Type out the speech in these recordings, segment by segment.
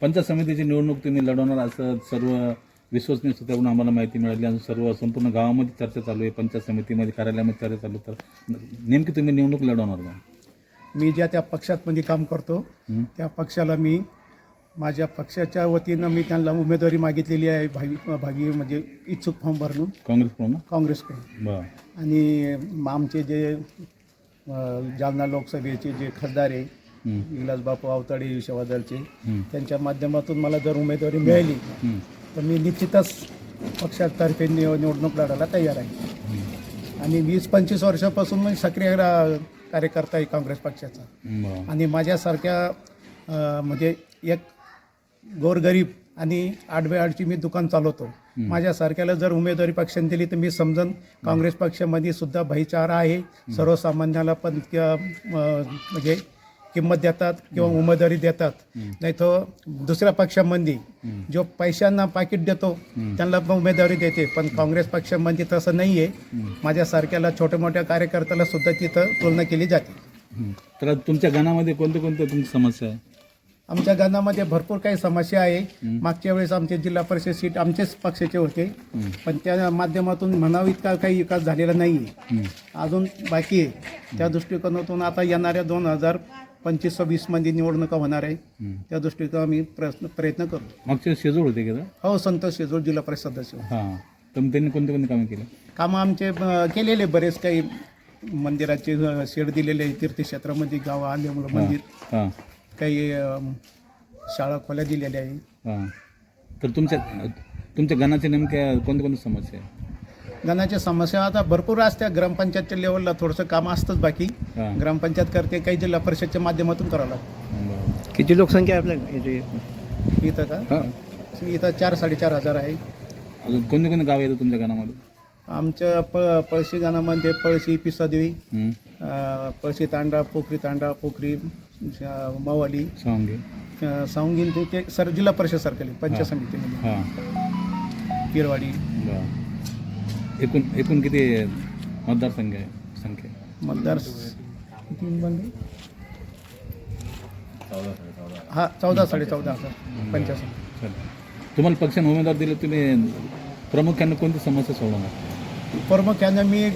पंचायत समितीची निवडणूक तुम्ही लढवणार असं सर्व विश्वसनीय सूत्राकडून आम्हाला माहिती मिळाली आणि सर्व संपूर्ण गावामध्ये चर्चा चालू आहे पंचायत समितीमध्ये कार्यालयामध्ये चर्चा चालू. तर नेमकी तुम्ही निवडणूक लढवणार का मी ज्या त्या पक्षात मध्ये काम करतो? त्या पक्षाला मी माझ्या पक्षाच्या वतीनं मी त्यांना उमेदवारी मागितलेली आहे भावी भावी म्हणजे इच्छुक फॉर्म भरून काँग्रेसकडून काँग्रेसकडून आणि आमचे जे जालना लोकसभेचे जे खासदार आहे. विलास बापू आवताडे विषवादळचे हं. त्यांच्या माध्यमातून मला जर उमेदवारी मिळाली. तर मी निश्चितच पक्षातर्फे निव निवडणूक लढायला तयार आहे. आणि वीस पंचवीस वर्षापासून मी सक्रिय कार्यकर्ता आहे काँग्रेस पक्षाचा. आणि माझ्यासारख्या म्हणजे एक गोरगरीब आणि आडव्याआडची मी दुकान चालवतो. माझ्यासारख्याला जर उमेदवारी पक्षाने दिली तर मी समजन काँग्रेस पक्षामध्ये सुद्धा भाईचारा आहे. सर्वसामान्याला पण म्हणजे किंमत देतात किंवा उमेदवारी देतात. नाही तर दुसऱ्या पक्षामध्ये जो पैशांना पाकिट देतो त्यांना पण उमेदवारी देते. पण काँग्रेस पक्षामध्ये तसं नाही आहे माझ्यासारख्याला छोट्या मोठ्या कार्यकर्त्याला सुद्धा तिथं तुलना केली जाते. तर तुमच्या गाण्यामध्ये कोणत्या कोणत्या तुमची समस्या आहे? आमच्या गावामध्ये भरपूर काही समस्या आहे. मागच्या वेळेस आमचे जिल्हा परिषद सीट आमचेच पक्षाचे होते. पण त्या माध्यमातून म्हणावं इतका काही विकास झालेला नाही आहे. अजून बाकी आहे. त्या दृष्टिकोनातून आता येणाऱ्या दोन हजार पंचवीस सव्वीसमध्ये निवडणुका होणार आहे. त्या दृष्टिकोन आम्ही प्रयत्न प्रयत्न करू. मागच्या शेजूळ होते का हो संतोष शेजूळ जिल्हा परिषद सदस्य हां. तर त्यांनी कोणते कोणते कामं केले? कामं आमचे केलेले बरेच काही मंदिराचे शेड दिलेले आहे तीर्थक्षेत्रामध्ये गाव आल्यामुळं मंदिर. काही शाळा खोल्या दिलेल्या आहे हां. तर तुमच्या तुमच्या गणाच्या नेमक्या कोणत्या कोणत्या समस्या आहे गणाच्या समस्या. आता भरपूर असत्या ग्रामपंचायतच्या लेवलला थोडंसं काम असतंच बाकी. हां. ग्रामपंचायत करते काही जिल्हा परिषदच्या माध्यमातून करावं लागतं. किती लोकसंख्या आहे आपल्या इथे? इथं का? हां. इथं चार साडेचार हजार आहे. अजून कोणते कोणते गाव येतं तुमच्या गाण्यामध्ये आमच्या प पळशी गाणामध्ये पळशी पिसादेवी हं. अं, पळशी तांडा पोखरी तांडा पोखरी अं, मवाली सांगे अं, सावंगीन ते- ते सर जिल्हा परिषद सर्कल आहे पंचायत समितीमध्ये. हां. पिरवाडी बरं. एकूण एकूण किती मतदारसंख्या आहे संख्या मतदार किती? हा चौदा साडे चौदा हजार तुम्हाला पक्षाने उमेदवार दिले तुम्ही प्रामुख्याने कोणती समस्या सोडवणार? प्रामुख्यानं मी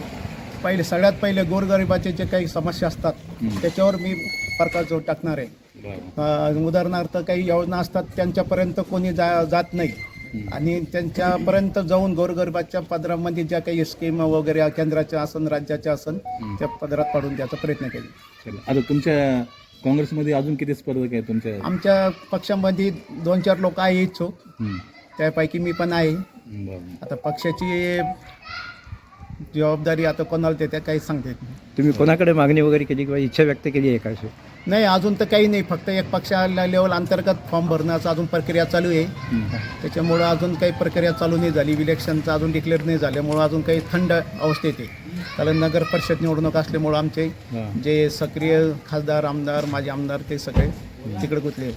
पहिले सगळ्यात पहिले गोरगरिबाचे जे काही समस्या असतात. त्याच्यावर मी प्रकाश जोड टाकणार आहे. बरं. अं, उदाहरणार्थ काही योजना असतात त्यांच्यापर्यंत कोणी जा जात नाही. आणि त्यांच्यापर्यंत जाऊन गोरगरिबाच्या पदरामध्ये ज्या काही स्कीम वगैरे केंद्राच्या असन राज्याच्या असन. त्या पदरात पाडून द्यायचा प्रयत्न केला. चल. आता तुमच्या काँग्रेसमध्ये अजून किती स्पर्धक आहे तुमच्या? आमच्या पक्षामध्ये दोन चार लोक आहे इच्छुक. हं. त्यापैकी मी पण आहे. आता पक्षाची जबाबदारी आता कोणाला देते काही सांगता तुम्ही कोणाकडे मागणी वगैरे केली किंवा इच्छा व्यक्त केली आहे का नाही अजून तर काही नाही फक्त एक पक्षाला लेवल अंतर्गत फॉर्म भरण्याचं अजून प्रक्रिया चालू आहे. त्याच्यामुळं अजून काही प्रक्रिया चालू नाही झाली इलेक्शनचं अजून डिक्लेअर नाही झाल्यामुळं अजून काही थंड अवस्थेत आहे कारण नगर परिषद निवडणूक असल्यामुळं आमचे जे सक्रिय खासदार आमदार माजी आमदार ते सगळे तिकडे गुंतले.